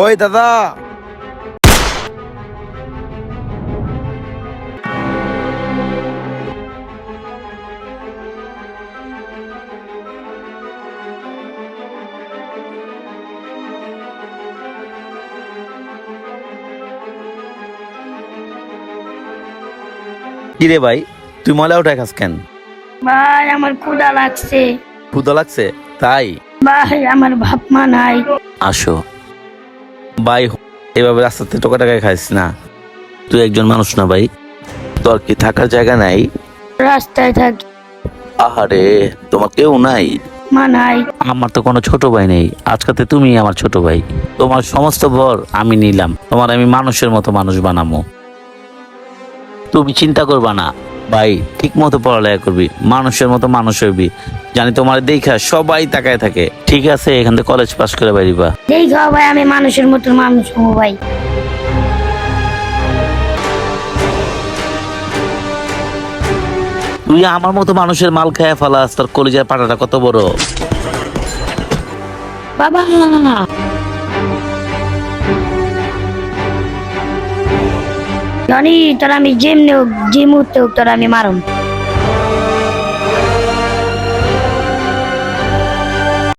ওই দাদা। কিরে ভাই তুই ময়লা উঠায় খাস কেন? ভাই আমার ক্ষুধা লাগছে। ক্ষুদা লাগছে? তাই? ভাই আমার ভাব মা নাই। আসো। ভাই এভাবে রাস্তাতে টোকা টাকায় খাইস না। তুই একজন মানুষ না ভাই। তোর কি থাকার জায়গা নাই? রাস্তায় থাকি। আহারে তোমার কেউ নাই? মা নাই। আমার তো কোনো ছোট ভাই নেই। আজকাতে তুমি আমার ছোট ভাই। তোমার সমস্ত ভর আমি নিলাম। তোমার আমি মানুষের মতো মানুষ বানাবো তুমি চিন্তা করবা না। ভাই ঠিক মতো পড়ালেখা করবি মানুষের মতো মানুষ হইবি। জানি তোমার দেখা সবাই তাকায় থাকে। ঠিক আছে এখান থেকে কলেজ পাস করে বাড়িবা দেখ ভাই আমি মানুষের মতো মানুষ হব ভাই। তুই আমার মতো মানুষের মাল খায় ফেলাস তোর কলিজার পাটাটা কত বড়? বাবা! জানি তোর আমি যেমনি হোক যে মুহূর্তে হোক তোর আমি মারুম।